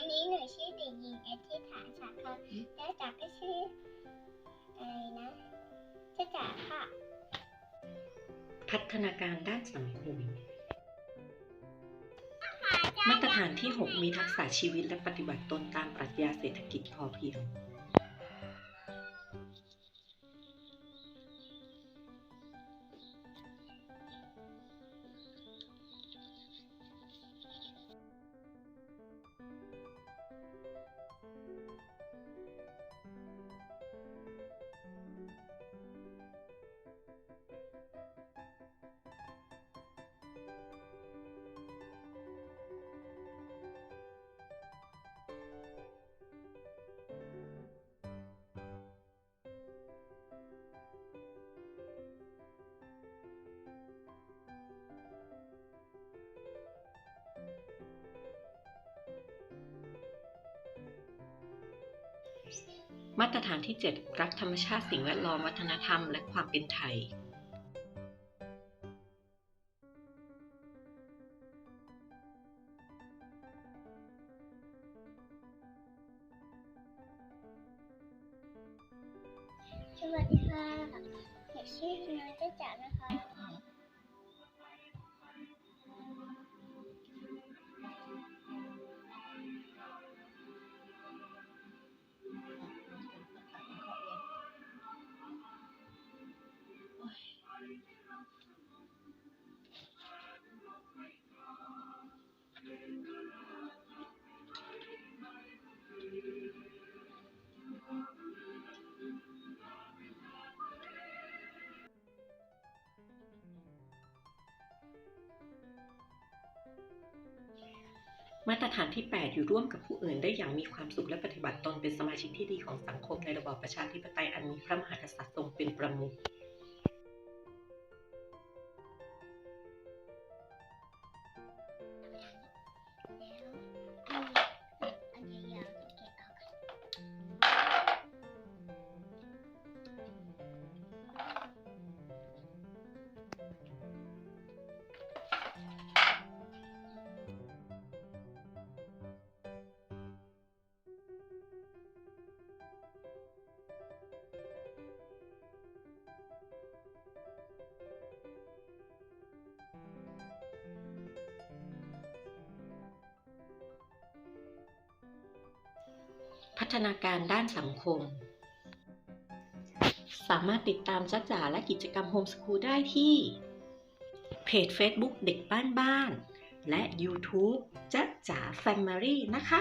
วันนี้หนูชื่อเด็กหญิงอธิษฐานสาคำและจ๋าก็ชื่ออะไรนะจ้าจ๋าค่ะ พัฒนาการด้านสังคม มาตรฐานที่ 6 มีทักษะชีวิตและปฏิบัติตนตามปรัชญาเศรษฐกิจพอเพียง มาตรฐานที่ 7 รักธรรมชาติสิ่งแวดล้อมวัฒนธรรม และความเป็นไทย สวัสดีค่ะ มาตรฐานที่ 8 อยู่ร่วมกับผู้อื่นได้อย่างมีความสุขและปฏิบัติตนเป็นสมาชิกที่ดีของสังคมในระบอบประชาธิปไตยอันมีพระมหากษัตริย์ทรงเป็นประมุข พัฒนาการด้านสังคม สามารถติดตามจ้าจ๋าและกิจกรรมโฮมสคูลได้ที่ เพจ Facebook เด็กบ้านบ้าน และ YouTube จ้าจ๋า Family นะคะ